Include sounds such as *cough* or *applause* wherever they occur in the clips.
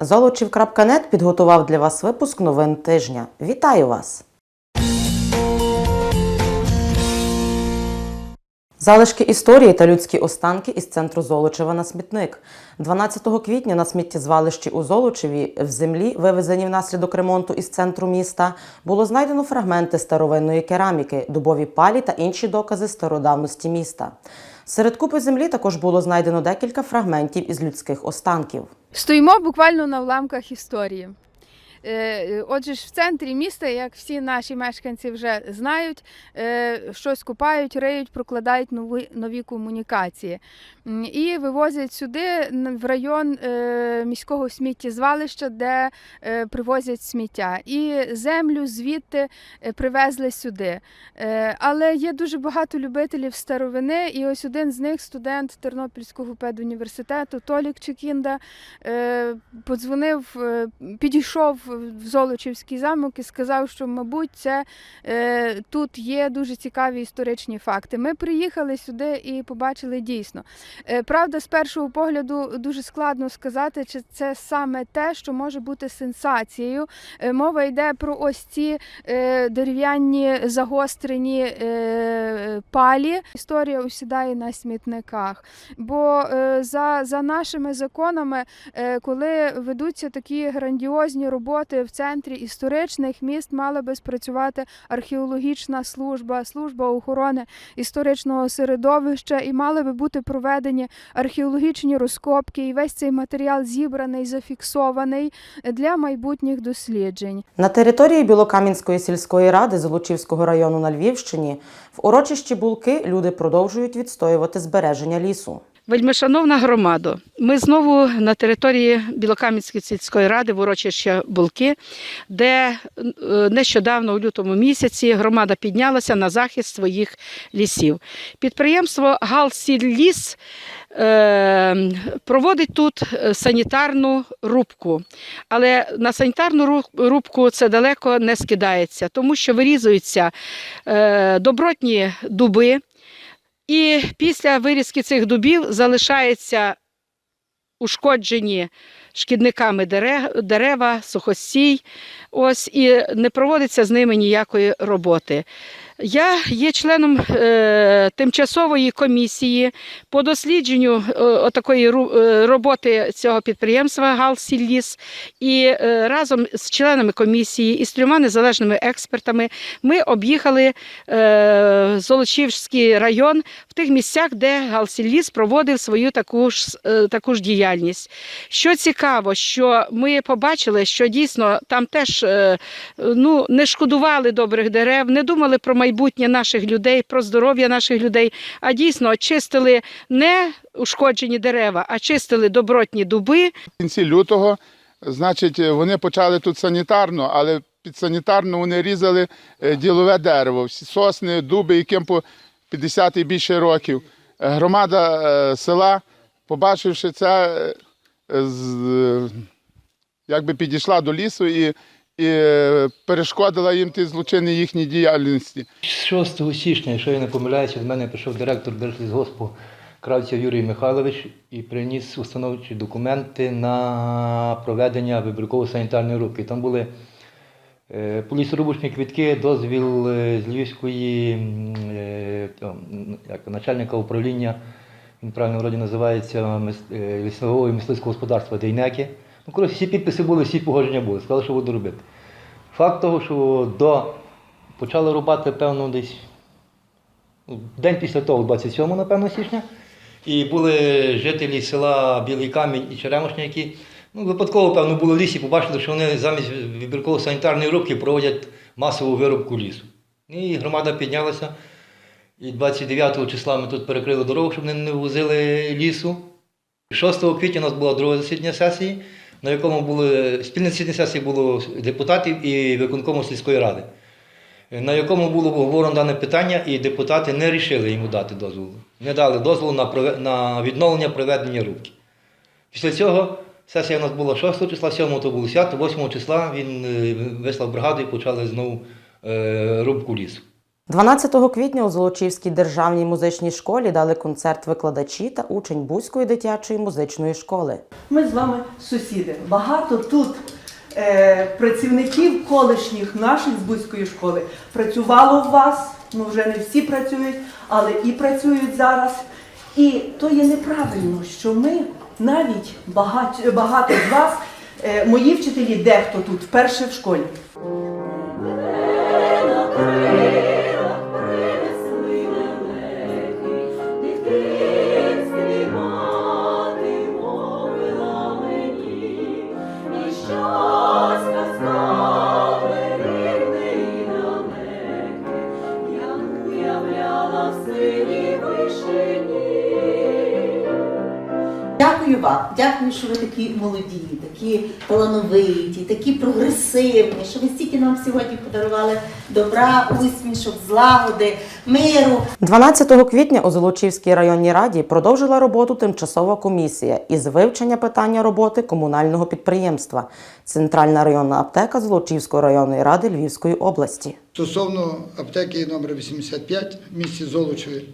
Золочів.нет підготував для вас випуск новин тижня. Вітаю вас! Залишки історії та людські останки із центру Золочева на смітник. 12 квітня на сміттєзвалищі у Золочеві в землі, вивезені внаслідок ремонту із центру міста, було знайдено фрагменти старовинної кераміки, дубові палі та інші докази стародавності міста. Серед купи землі також було знайдено декілька фрагментів із людських останків. Стоїмо буквально на уламках історії. Е, Отже ж, в центрі міста, як всі наші мешканці вже знають, е, щось купають, риють, прокладають нові, нові комунікації і вивозять сюди в район е, міського сміттєзвалища, де е, привозять сміття. І землю звідти е, привезли сюди. Е, Але є дуже багато любителів старовини, і ось один з них, студент Тернопільського педуніверситету Толік Чекінда, е, подзвонив, е, підійшов в Золочівський замок і сказав, що, мабуть, це е, тут є дуже цікаві історичні факти. Ми приїхали сюди і побачили дійсно. Е, Правда, з першого погляду дуже складно сказати, чи це саме те, що може бути сенсацією. Е, Мова йде про ось ці е, дерев'яні загострені е, палі. Історія усідає на смітниках. Бо е, за, за нашими законами, е, коли ведуться такі грандіозні роботи в центрі історичних міст, мала би спрацювати археологічна служба, служба охорони історичного середовища, і мали би бути проведені археологічні розкопки, і весь цей матеріал зібраний, зафіксований для майбутніх досліджень. На території Білокам'янської сільської ради Золочівського району на Львівщині в урочищі Булки люди продовжують відстоювати збереження лісу. Вельмишановна громадо, ми знову на території Білокам'янської сільської ради в урочища Булки, де е, нещодавно у лютому місяці громада піднялася на захист своїх лісів. Підприємство Галсілліс е, проводить тут е, санітарну рубку, але на санітарну рубку це далеко не скидається, тому що вирізуються добротні дуби. І після вирізки цих дубів залишаються ушкоджені шкідниками дере- дерева, сухостій, ось, і не проводиться з ними ніякої роботи. Я є членом е, тимчасової комісії по дослідженню е, отакої е, роботи цього підприємства «Галсілліс». І е, разом з членами комісії і з трьома незалежними експертами ми об'їхали е, Золочівський район в тих місцях, де Галсілліс проводив свою таку ж, е, таку ж діяльність. Що цікаво, що ми побачили, що дійсно там теж е, ну, не шкодували добрих дерев, не думали про майбутнє наших людей, про здоров'я наших людей, а дійсно чистили не ушкоджені дерева, а чистили добротні дуби. В кінці лютого, значить, вони почали тут санітарно, але під санітарно вони різали е, ділове дерево, всі сосни, дуби, яким по 50 і більше років. Е, Громада е, села, побачивши це, якби підійшла до лісу і, і е, перешкодила їм ті злочини їхній діяльності. 6 січня, якщо я не помиляюся, до мене прийшов директор Держлісгоспу Кравців Юрій Михайлович і приніс установчі документи на проведення вибірково-санітарної рубки. Там були е, полісорубочні квітки, дозвіл е, з Львівської як, начальника управління, він правильно вроді називається лісового і мисливського господарства Дейнеки. Ну, коротше, всі підписи були, всі погодження були, сказали, що буду робити. Факт того, що до почали рубати, певно, десь ну, день після того, 27 напевно, січня. І були жителі села Білий Камінь і Черемошня, які ну, випадково, певно, були в лісі, побачили, що вони замість вибірково-санітарної рубки проводять масову вирубку лісу. І громада піднялася. І 29 числа ми тут перекрили дорогу, щоб вони не возили лісу. 6 квітня у нас було друге засідання сесії, на якому були спільне сесії було депутатів і виконкому сільської ради, на якому було обговорено дане питання, і депутати не рішили йому дати дозволу. Не дали дозволу на, на відновлення проведення рубки. Після цього сесія у нас була 6 числа, 7 то було свято, 8 числа він е, вислав бригаду і почали знову е, рубку лісу. 12 квітня у Золочівській державній музичній школі дали концерт викладачі та учень Бузької дитячої музичної школи. Ми з вами сусіди. Багато тут е, працівників колишніх наших з Бузької школи працювало у вас. Ну вже не всі працюють, але і працюють зараз. І то є неправильно, що ми навіть багато, багато з вас, е, мої вчителі, дехто тут вперше в школі. Дякую що ви такі молоді, такі талановиті, такі прогресивні, що ви стільки нам сьогодні подарували добра, усмішок, злагоди, миру. 12 квітня у Золочівській районній раді продовжила роботу тимчасова комісія із вивчення питання роботи комунального підприємства Центральна районна аптека Золочівської районної ради Львівської області. Стосовно аптеки номер 85 в місті Золочеві.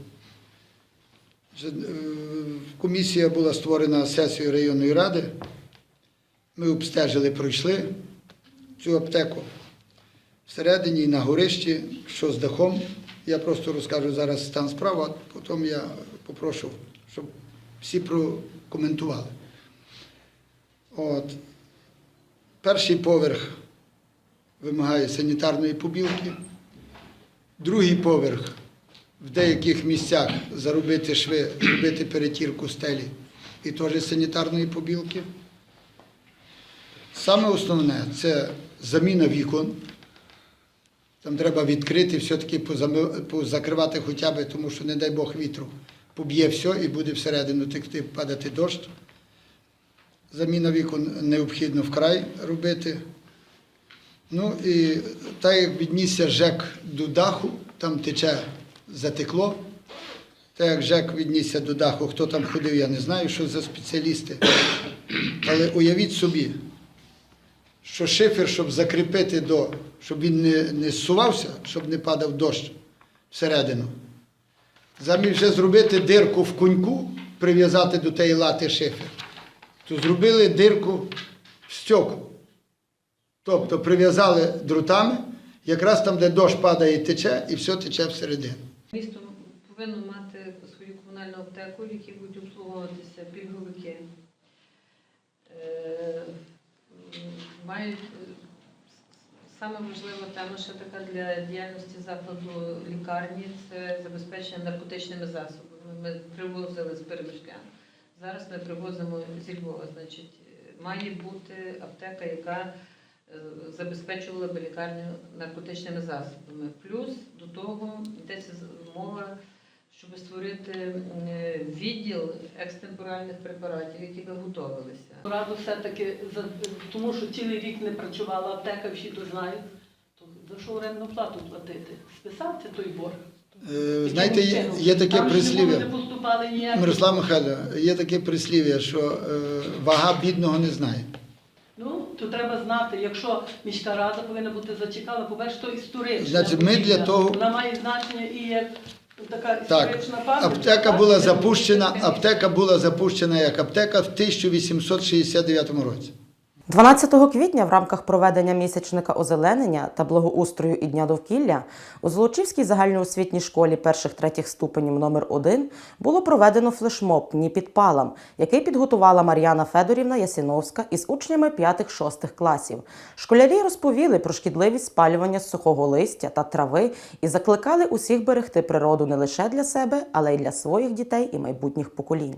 Е, Комісія була створена сесією районної ради. Ми обстежили, пройшли цю аптеку. Всередині на горищі, що з дахом. Я просто розкажу зараз стан справи, а потім я попрошу, щоб всі прокоментували. От. Перший поверх вимагає санітарної побілки. Другий поверх в деяких місцях заробити шви, зробити перетірку стелі і теж санітарної побілки. Саме основне це заміна вікон. Там треба відкрити, все-таки позакривати хоча б, тому що, не дай Бог, вітру поб'є все і буде всередину текти, падати дощ. Заміна вікон необхідно вкрай робити. Ну і так як віднісся ЖЕК до даху, там тече затекло. Так як ЖЕК віднісся до даху, хто там ходив, я не знаю, що за спеціалісти. Але уявіть собі, що шифер, щоб закріпити до, щоб він не, не зсувався, щоб не падав дощ всередину. Замість вже зробити дирку в куньку, прив'язати до тієї лати шифер, то зробили дирку в стьоку. Тобто прив'язали друтами, якраз там, де дощ падає тече, і все тече всередину. Місто повинно мати свою комунальну аптеку, в якій будуть обслуговуватися пільговики. Е, Мають е, саме важлива тема ще така для діяльності закладу лікарні це забезпечення наркотичними засобами. Ми привозили з переміжка. Зараз ми привозимо зі Львова. Значить, має бути аптека, яка забезпечувала би лікарню наркотичними засобами. Плюс до того йдеться мова, щоб створити е, відділ екстемпоральних препаратів, які би готовилися. Раду все-таки, за- тому що цілий рік не працювала аптека, всі то знають, то за що орендну плату платити? Списати той борг. Е, Знаєте, є, є таке прислів'я. Мирослав Михайло, є таке прислів'я, що е, вага бідного не знає. То треба знати, якщо міська рада повинна бути зацікавлена, по-перше, то історична. Значить, ми для того- Вона має значення і як така Так, історична пам'ять. аптека була запущена, аптека була запущена як аптека в 1869 році. 12 квітня в рамках проведення місячника озеленення та благоустрою і дня довкілля у Золочівській загальноосвітній школі перших-третіх ступенів номер 1 було проведено флешмоб «Ні підпалам», який підготувала Мар'яна Федорівна Ясіновська із учнями 5-6 класів. Школярі розповіли про шкідливість спалювання сухого листя та трави і закликали усіх берегти природу не лише для себе, але й для своїх дітей і майбутніх поколінь.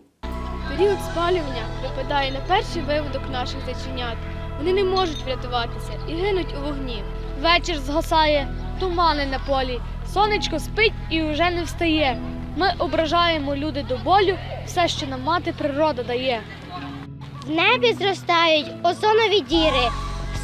Період спалювання припадає на перший виводок наших зайченят. Вони не можуть врятуватися і гинуть у вогні. Вечір згасає, тумани на полі, сонечко спить і вже не встає. Ми ображаємо люди до болю все, що нам мати природа дає. В небі зростають озонові діри,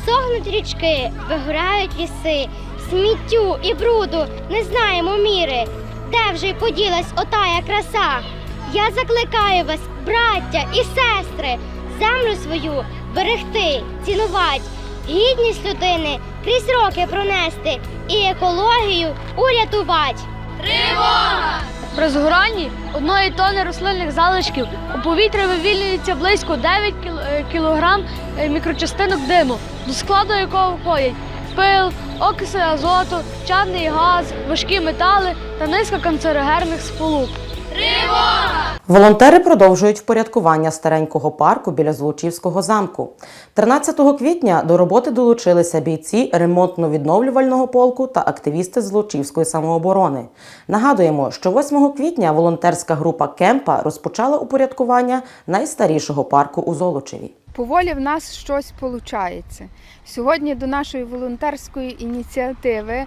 сохнуть річки, вигорають ліси, сміттю і бруду не знаємо міри. Де вже й поділась отая краса? Я закликаю вас, браття і сестри, землю свою берегти, цінувати Гідність людини крізь роки пронести і екологію урятувати. Тривога! При згоранні одної тони рослинних залишків у повітря вивільнюється близько 9 кіл- е, кілограм е, мікрочастинок диму, до складу якого входять пил, окиси азоту, чадний газ, важкі метали та низка канцерогенних сполук. Волонтери продовжують впорядкування старенького парку біля Золочівського замку. 13 квітня до роботи долучилися бійці ремонтно-відновлювального полку та активісти Золочівської самооборони. Нагадуємо, що 8 квітня волонтерська група Кемпа розпочала упорядкування найстарішого парку у Золочеві. Поволі в нас щось виходить. Сьогодні до нашої волонтерської ініціативи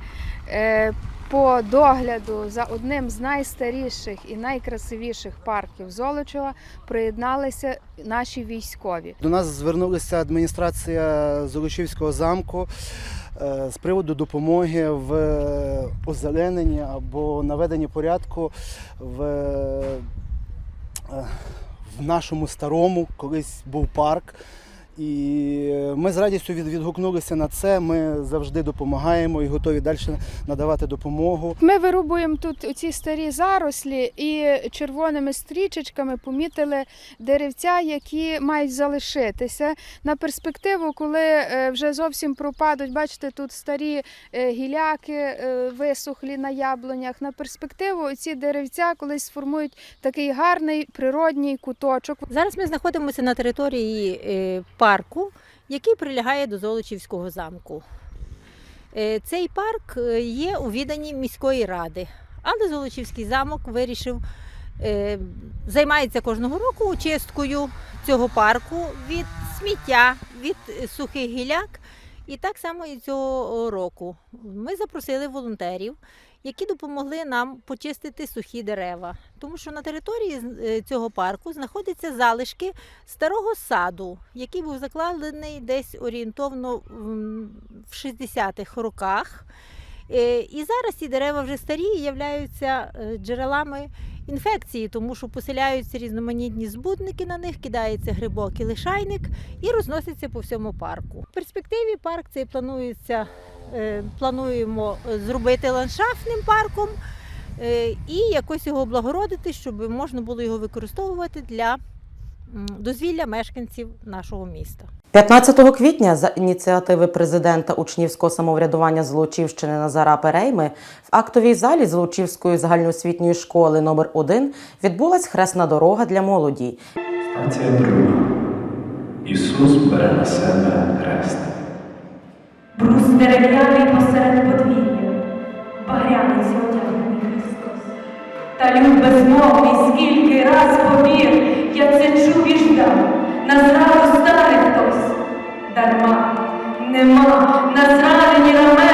е, по догляду за одним з найстаріших і найкрасивіших парків Золочева приєдналися наші військові. До нас звернулася адміністрація Золочівського замку е, з приводу допомоги в озелененні або наведенні порядку в, е, в нашому старому, колись був парк. І ми з радістю від- відгукнулися на це. Ми завжди допомагаємо і готові далі надавати допомогу. Ми вирубуємо тут оці старі зарослі і червоними стрічечками помітили деревця, які мають залишитися на перспективу, коли е, вже зовсім пропадуть. Бачите, тут старі е, гіляки е, висохлі на яблунях. На перспективу ці деревця колись сформують такий гарний природній куточок. Зараз ми знаходимося на території е, парку, який прилягає до Золочівського замку. Е, Цей парк е, є у віданні міської ради, але Золочівський замок вирішив е, займається кожного року очисткою цього парку від сміття, від сухих гіляк. І так само і цього року. Ми запросили волонтерів, які допомогли нам почистити сухі дерева. Тому що на території е, цього парку знаходяться залишки старого саду, який був закладений десь орієнтовно в 60-х роках. Е, І зараз ці дерева вже старі і являються е, джерелами інфекції, тому що поселяються різноманітні збудники на них, кидається грибок і лишайник і розноситься по всьому парку. В перспективі парк цей планується, плануємо е, зробити ландшафтним парком е, і якось його облагородити, щоб можна було його використовувати для дозвілля мешканців нашого міста. 15 квітня за ініціативи президента учнівського самоврядування Золочівщини Назара Перейми в актовій залі Золочівської загальноосвітньої школи номер 1 відбулась хресна дорога для молоді. Стація друга. Ісус бере на себе хрест. Брус дерев'яний посеред подвір'я, багряниці одягнений Христос. Та люд безмовний скільки раз повір, я це чув і ждав, на зраду стане хтось. Дарма, нема, на рамена звалили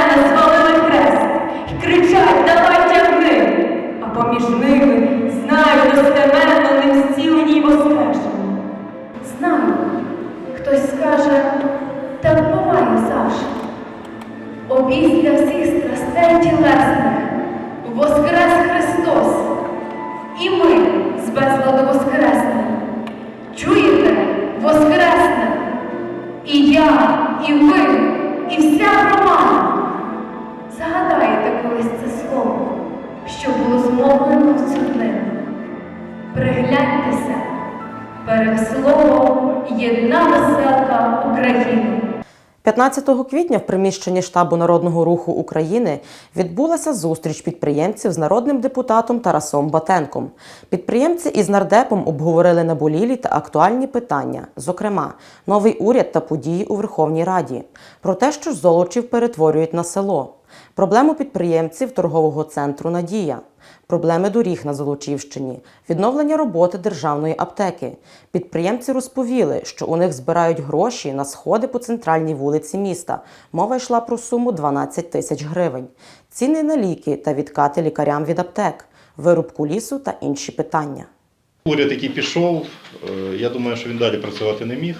15 квітня в приміщенні штабу Народного руху України відбулася зустріч підприємців з народним депутатом Тарасом Батенком. Підприємці із нардепом обговорили наболілі та актуальні питання, зокрема, новий уряд та події у Верховній Раді, про те, що Золочів перетворюють на село, проблему підприємців торгового центру Надія. Проблеми доріг на Золочівщині, відновлення роботи державної аптеки. Підприємці розповіли, що у них збирають гроші на сходи по центральній вулиці міста. Мова йшла про суму 12 тисяч гривень. Ціни на ліки та відкати лікарям від аптек, вирубку лісу та інші питання. Уряд, який пішов, е, я думаю, що він далі працювати не міг.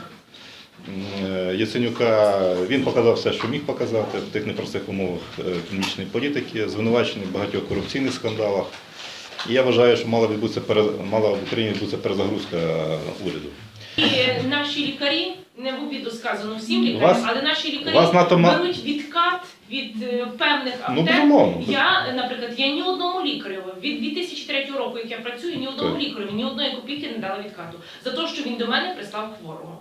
Е, Яценюка він показав все, що міг показати в тих непростих умовах е, економічної політики, звинувачений в багатьох корупційних скандалах. І я вважаю, що мала відбутися мала в Україні відбутися перезагрузка уряду. І наші лікарі не в обіду сказано всім лікарям, вас- але наші лікарі вас надто ма- беруть відкат від е, певних Ну, аптек. безумовно. я, е, наприклад, я ні одному лікарю від 2003 року, як я працюю, ні одному лікарю ні одної копійки не дала відкату за те, що він до мене прислав хворого.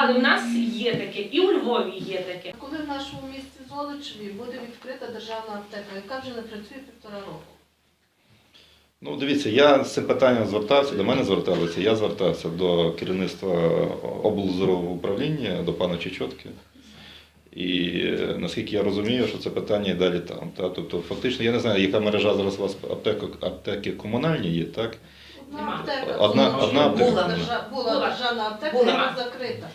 Але в нас є таке, і у Львові є таке. Коли в нашому місті Золочеві буде відкрита державна аптека, яка вже не працює півтора року. Ну, дивіться, я з цим питанням звертався, до мене зверталися, я звертався до керівництва облздорового управління, до пана Чечотки. І наскільки я розумію, що це питання і далі там. Та? Тобто, фактично, я не знаю, яка мережа зараз у вас аптеки комунальні є, так? Одна аптека. Одна- була, одна аптека. була, держа- була Була. державна аптека, Була. вона закрита.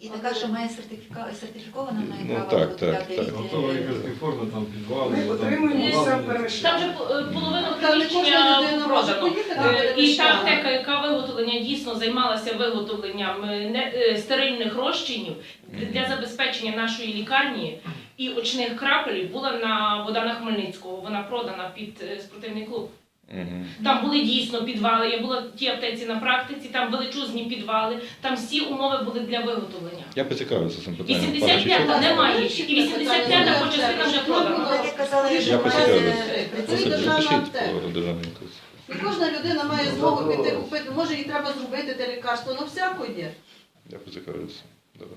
І така, що має сертифіка... сертифікована, має Ну, право так, так, так. різні- Готова форма, там підвали. Е, Там же е, половина Ну, Та не кожна приміщення людина може продано. поїхати Е, І та переміщення. аптека, яка виготовлення дійсно займалася виготовленням е, не- е, стерильних розчинів для забезпечення нашої лікарні і очних крапелів, була на Богдана Хмельницького. Вона продана під е, спортивний клуб. Угу. Там були дійсно підвали. Я була в тій аптеці на практиці, там величезні підвали, там всі умови були для виготовлення. Я поцікавився цим питанням. пана 85-та немає, і 85-та по частинам вже продана. Я поцікавився. по державній інкасі. І кожна людина має змогу піти купити, може їй треба зробити те лікарство, ну всяко є. Я поцікавився. Добре.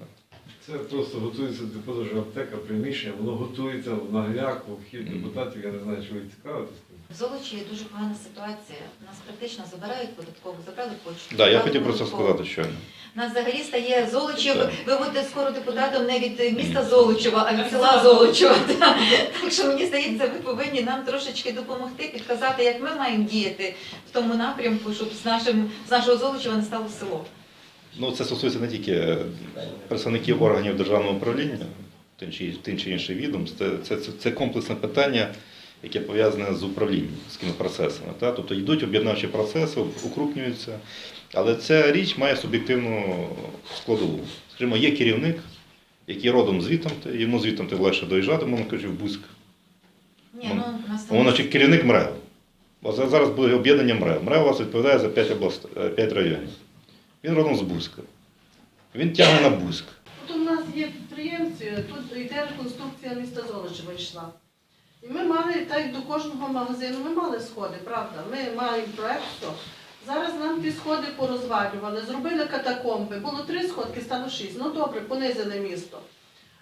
Це просто готується до продажу аптека, приміщення, воно готується в нагляку, вхід депутатів, я не знаю, чи ви цікавитесь. В Золочі є дуже погана ситуація. Нас практично забирають податкову, забрали почту. Да, я забрали хотів про це податкову. сказати щойно. Нас взагалі стає Золочів. Так. Ви будете скоро депутатом не від міста Золочева, а від села Золочева. *laughs* Так Так що мені здається, ви повинні нам трошечки допомогти, підказати, як ми маємо діяти в тому напрямку, щоб з нашим з нашого Золочева не стало село. Ну, це стосується не тільки представників органів державного управління, тим чи, тим чи інших відомств. Це, це, це, це комплексне питання, яке пов'язане з управлінням, з процесами. Та? Тобто йдуть об'єднавчі процеси, укрупнюються. Але ця річ має суб'єктивну складову. Скажімо, є керівник, який родом звітом, йому звітом легше доїжджати, мовно кажучи, в Бузьк. Ні, ну Воно чи керівник МРЕВ. Зараз буде об'єднання МРЕВ. МРЕВ у вас відповідає за 5, област... 5 районів. Він родом з Бузька. Він тягне на Бузьк. Тут у нас є підприємці, тут йде реконструкція міста Золочева йшла. І ми мали, так як до кожного магазину, ми мали сходи, правда? Ми маємо проект, все. Зараз нам ті сходи порозвалювали, зробили катакомби. Було три сходки, стало шість. Ну добре, понизили місто.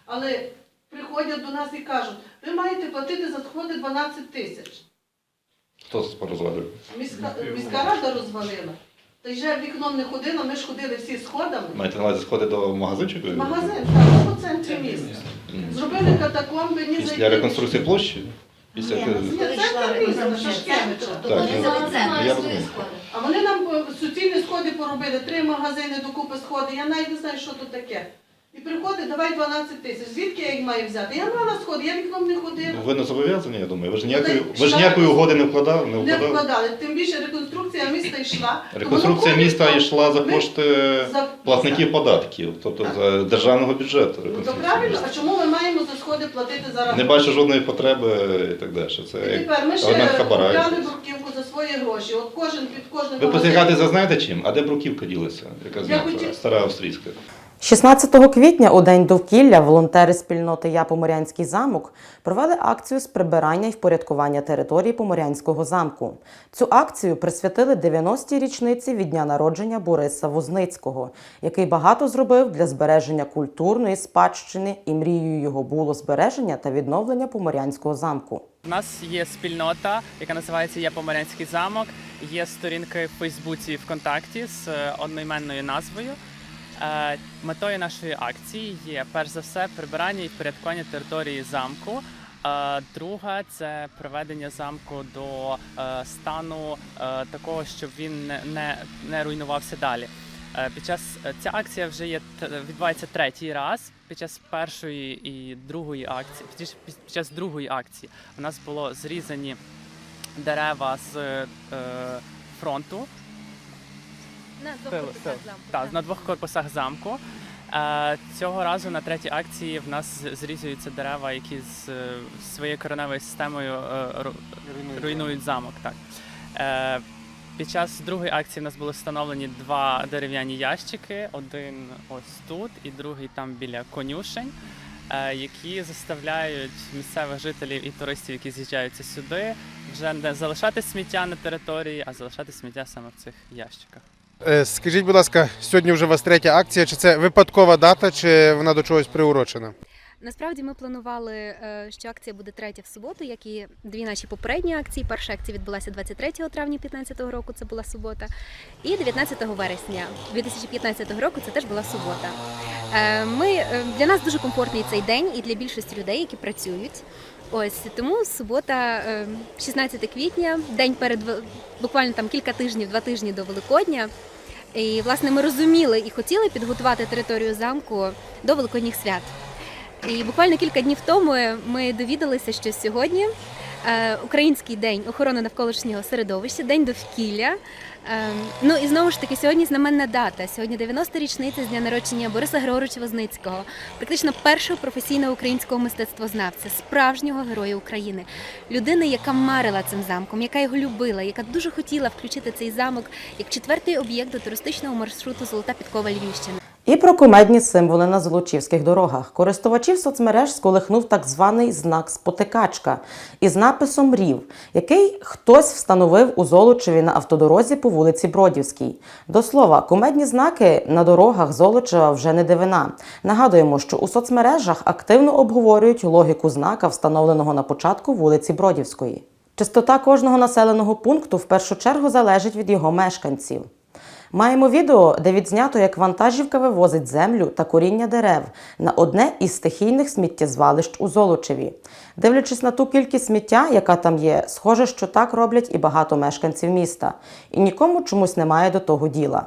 Але приходять до нас і кажуть, ви маєте платити за сходи 12 тисяч. Хто це порозвалює? Міська, міська рада розвалила. Та й вже вікном не ходила, ми ж ходили всі сходами. Маєте на увазі сходи до магазинчику? Магазин, так, по центрі міста. Зробили катакомби, ні Після зайти. реконструкції площі? Після... Ні, Ні, центр міста, на Шашкевича. Так, ну, я розумію. А вони нам е, суцільні сходи поробили, три магазини докупи сходи, я навіть не знаю, що тут таке. І приходить, давай 12 тисяч. Звідки я їх маю взяти? Я мала сходи, я вікном не ходила. Ви не зобов'язані, я думаю. Ви ж ніякої, Ну, ви ж ніякої угоди не вкладали? Не Не вкладали? вкладали. Тим більше реконструкція міста йшла. Реконструкція воно міста йшла за ми- кошти за- платників податків, тобто за державного бюджету. Ну то реконструкція правильно, міста. а чому ми маємо за сходи платити зараз? Не бачу жодної потреби і так далі. Це І як тепер ми ще хабара. купляли бруківку за свої гроші. От кожен під кожним Ви магазином- посягати знаєте чим? А де бруківка ділиться? Яка Я знята? хотів- Стара австрійська. 16 квітня у День довкілля волонтери спільноти Я Поморянський замок провели акцію з прибирання і впорядкування території Поморянського замку. Цю акцію присвятили 90-й річниці від дня народження Бориса Возницького, який багато зробив для збереження культурної спадщини, і мрією його було збереження та відновлення Поморянського замку. У нас є спільнота, яка називається Я Поморянський замок. Є сторінки в Фейсбуці і ВКонтакті з е, одноіменною назвою. Е, Метою нашої акції є перш за все прибирання і впорядкування території замку. Е, Друга це приведення замку до е, стану такого, щоб він не, не, руйнувався далі. Під час ця акція вже є відбувається третій раз. Під час першої і другої акції, під час, другої акції у нас було зрізані дерева з фронту. На Сили, сили. Так, на двох корпусах замку. Е, цього разу на третій акції в нас зрізуються дерева, які з е, своєю кореневою системою е, ру- руйнують замок. Так. Е, Під час другої акції в нас були встановлені два дерев'яні ящики: один ось тут і другий там біля конюшень, е, які заставляють місцевих жителів і туристів, які з'їжджаються сюди, вже не залишати сміття на території, а залишати сміття саме в цих ящиках. Е, Скажіть, будь ласка, сьогодні вже у вас третя акція. Чи це випадкова дата, чи вона до чогось приурочена? Насправді ми планували, е, що акція буде третя в суботу, як і дві наші попередні акції. Перша акція відбулася 23 травня 2015 року, це була субота, і 19 вересня 2015 року це теж була субота. Е, Ми для нас дуже комфортний цей день і для більшості людей, які працюють. Ось тому субота, е, 16 квітня, день перед буквально там кілька тижнів, два тижні до Великодня. І власне ми розуміли і хотіли підготувати територію замку до великодніх свят. І буквально кілька днів тому ми довідалися, що сьогодні е, Український день охорони навколишнього середовища, день довкілля. Е, ну і знову ж таки, сьогодні знаменна дата. Сьогодні 90 річниця з дня народження Бориса Григоровича Возницького, практично першого професійного українського мистецтвознавця, справжнього героя України, людини, яка марила цим замком, яка його любила, яка дуже хотіла включити цей замок як четвертий об'єкт до туристичного маршруту Золота підкова Львівщини. І про кумедні символи на золочівських дорогах. Користувачів соцмереж сколихнув так званий знак спотикачка із написом Рів, який хтось встановив у Золочеві на автодорозі по вулиці Бродівській. До слова, кумедні знаки на дорогах Золочева вже не дивина. Нагадуємо, що у соцмережах активно обговорюють логіку знака, встановленого на початку вулиці Бродівської. Чистота кожного населеного пункту в першу чергу залежить від його мешканців. Маємо відео, де відзнято, як вантажівка вивозить землю та коріння дерев на одне із стихійних сміттєзвалищ у Золочеві. Дивлячись на ту кількість сміття, яка там є, схоже, що так роблять і багато мешканців міста, і нікому чомусь немає до того діла.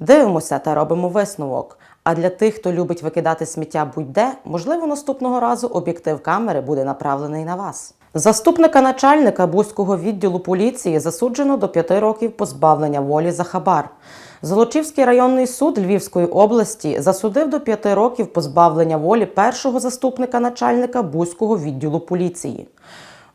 Дивимося та робимо висновок. А для тих, хто любить викидати сміття будь-де, можливо, наступного разу об'єктив камери буде направлений на вас. Заступника начальника Бузького відділу поліції засуджено до п'яти років позбавлення волі за хабар. Золочівський районний суд Львівської області засудив до п'яти років позбавлення волі першого заступника начальника Бузького відділу поліції.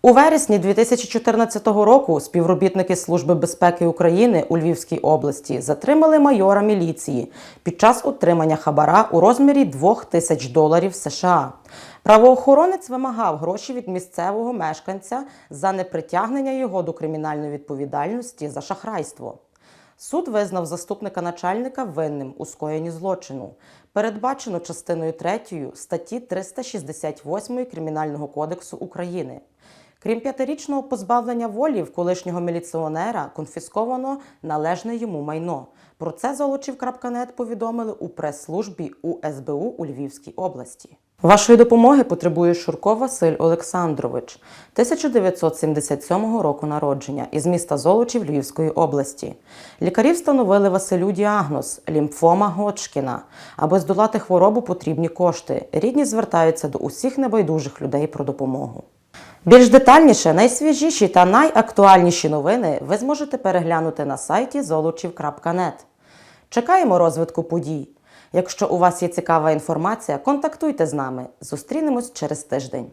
У вересні 2014 року співробітники Служби безпеки України у Львівській області затримали майора міліції під час отримання хабара у розмірі 2 тисяч доларів США. Правоохоронець вимагав гроші від місцевого мешканця за непритягнення його до кримінальної відповідальності за шахрайство. Суд визнав заступника начальника винним у скоєнні злочину, передбачено частиною 3 статті 368 Кримінального кодексу України. Крім п'ятирічного позбавлення волі в колишнього міліціонера конфісковано належне йому майно. Про це Золочів.нет повідомили у прес-службі УСБУ у Львівській області. Вашої допомоги потребує Шурко Василь Олександрович, 1977 року народження, із міста Золочів Львівської області. Лікарі встановили Василю діагноз лімфома Годжкіна. Аби здолати хворобу, потрібні кошти. Рідні звертаються до усіх небайдужих людей про допомогу. Більш детальніше, найсвіжіші та найактуальніші новини ви зможете переглянути на сайті zolochiv.net. Чекаємо розвитку подій. Якщо у вас є цікава інформація, контактуйте з нами. Зустрінемось через тиждень.